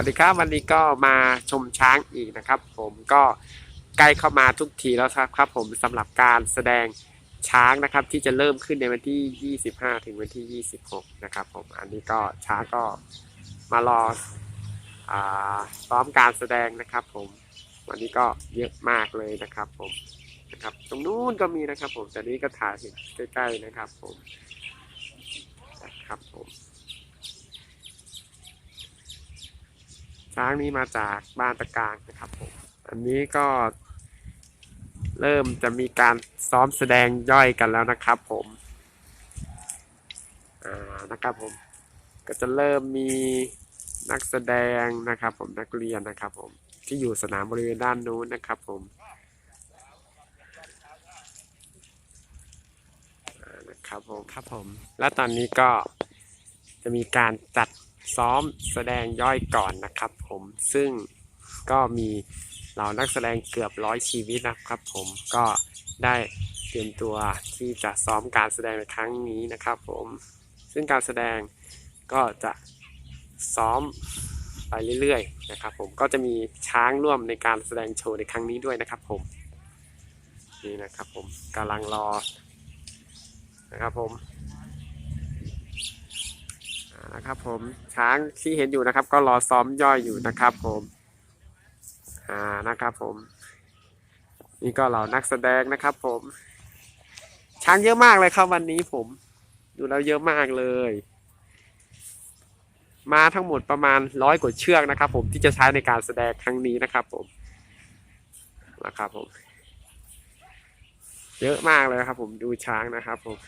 วัสดีครับวันนี้ก็มาชมช้างอีกนะครับ ผมก็ใกล้เข้ามาทุกทีแล้วครับครับผมสำหรับการแสดงช้างนะครับ ที่จะเริ่มขึ้นในวันที่ 25 ถึงวันที่ 26 นะครับ ผมอันนี้ก็ช้างก็มารออ่าซ้อมการแสดงนะครับ ผมวันนี้ก็เยอะมากเลยนะครับ ผมนะครับ ตรงนู้นก็มีนะครับ ผมแต่นี้ก็ถ่ายเห็นใกล้ๆนะครับ ผมนะครับผม ช้างนี้มาจากบ้านตะกางนะครับผมอันนี้ก็ เริ่มจะมีการซ้อมแสดงย่อยกันแล้วนะครับผมอ่านะครับผม ก็จะเริ่มมีนักแสดงนะครับ ผมนักเรียนนะครับ ผมที่อยู่สนามบริเวณด้านนู้นนะครับผมอ่านะครับผมครับผม และตอนนี้ก็จะมีการจัด ซ้อมแสดงย่อยก่อนนะครับ ผมซึ่งก็มีเหล่านักแสดงเกือบร้อยชีวิตนะครับ ผมก็ได้เตรียมตัวที่จะซ้อมการแสดงในครั้งนี้นะครับ ผมซึ่งการแสดงก็จะซ้อมไปเรื่อยๆนะครับ ผมก็จะมีช้างร่วมในการแสดงโชว์ในครั้งนี้ด้วยนะครับ ผมนี่นะครับ ผมกำลังรอนะครับผม นะครับผมช้างที่เห็นอยู่นะครับ ก็รอซ้อมย่อยอยู่นะครับผมอ่านะครับผม นี่ก็เหล่านักแสดงนะครับ ผม ช้างเยอะมากเลยครับวันนี้ผม ดูแล้วเยอะมากเลย มาทั้งหมดประมาณร้อยกว่าเชือกนะครับ ผมที่จะใช้ในการแสดงครั้งนี้นะครับ ผมนะครับผม เยอะมากเลยครับ ผมดูช้างนะครับ ผม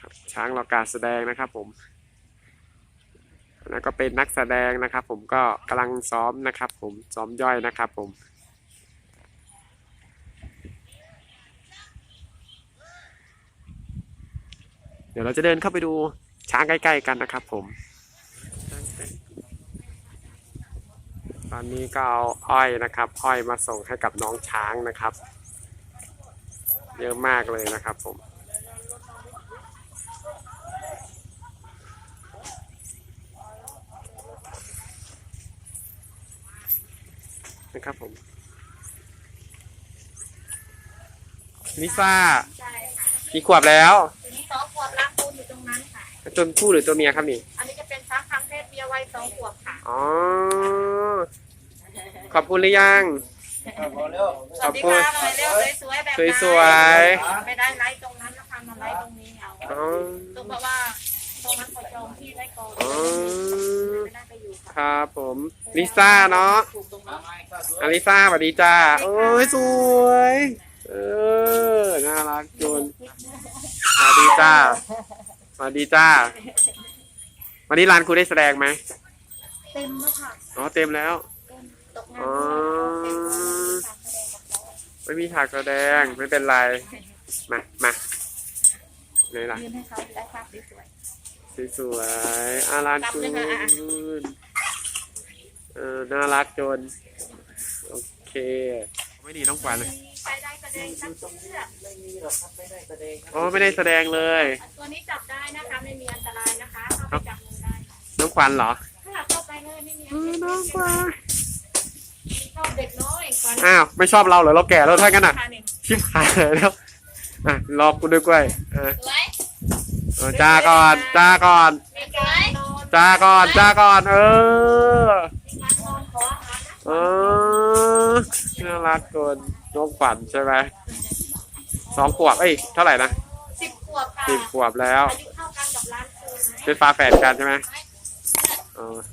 ครับ ช้างรอการแสดงนะครับผมแล้วก็เป็นนักแสดงนะครับ ผมก็กำลังซ้อมนะครับ ผมซ้อมย่อยนะครับ ผมเดี๋ยวเราจะเดินเข้าไปดูช้างใกล้ ๆ กันนะครับ ผม ตอนนี้ก็เอาอ้อยนะครับ อ้อยมาส่งให้กับน้องช้างนะครับ เยอะมากเลยนะครับผม นะครับผมลิซ่าใช่ค่ะกี่ขวบแล้วทีนี้สองขวบล้างปูนอยู่ตรงนั้นค่ะตัวผู้หรือตัวเมียครับนี่อันนี้จะเป็นช้างพังเพศเมียวัยสองขวบค่ะ อ๋อขอบคุณหรือยัง สวัสดีค่ะหน่อยเร็วสวยๆแบบสวยๆ ไม่ได้ไลฟ์ตรงนั้นนะคะมาไลฟ์ตรงนี้เอาอ๋อตรงเพราะว่า ตรงนั้นเขาจองที่ได้ก่อนอ๋อ ไม่ได้ไปอยู่คค่ะรับผมลิซ่าเนาะถูกตรงนั้นอาลิซ่าสวัสดีจ้าโอ้ยสวย เออ น่ารักจุนสวัสดีจ้าสวัสดีจ้า วันนี้ร้านครูได้แสดงไหมเต็มแล้วค่ะอ๋อเต็มแล้ว เต็มตกงาอ๋อนเต็มแล้วค่ะแสดงกับเขาไม่มีฉากแสดงไม่เป็นไร มามาไหนล่ะ ยืนให้เขาได้ภาพสวย สวยๆอารันกลับคูเลยค่ะอะนเออน่ารักจน โอเค ไม่ดีน้องกวานเลยๆไปได้แสดงทั้งเชือกอ๋อไม่ได้แสดงเลย ตัวนี้จับได้นะคะไม่มีอันตรายนะคะเข้าไปจับมือได้ค่ะน้องควันเหรอถ้าเข้าไปเลยไม่มีอัเอนตอรายน้องกวานชอบเด็กน้อยกว่าอ้าวไม่ชอบเราเหรอเราแก่แล้วท่ากันอะค่ะนี่ชิบหายแล้วอะรอกูด้วยกล้วยเออสวยเออ จ้าก่อนจ้าก่อนมีการนอนจ้าก่อนจ้าก่อน เออมีการนอนขออาหารนะเออน่ารักจนน้องขวัญใช่ไหมสองขวบเอ้ยเท่าไหร่นะสิบขวบค่ะสิบขวบแล้วอายุเท่ากันกับร้านครูนะเป็นฟ้าแฝดกันใช่ไหมโอ้โห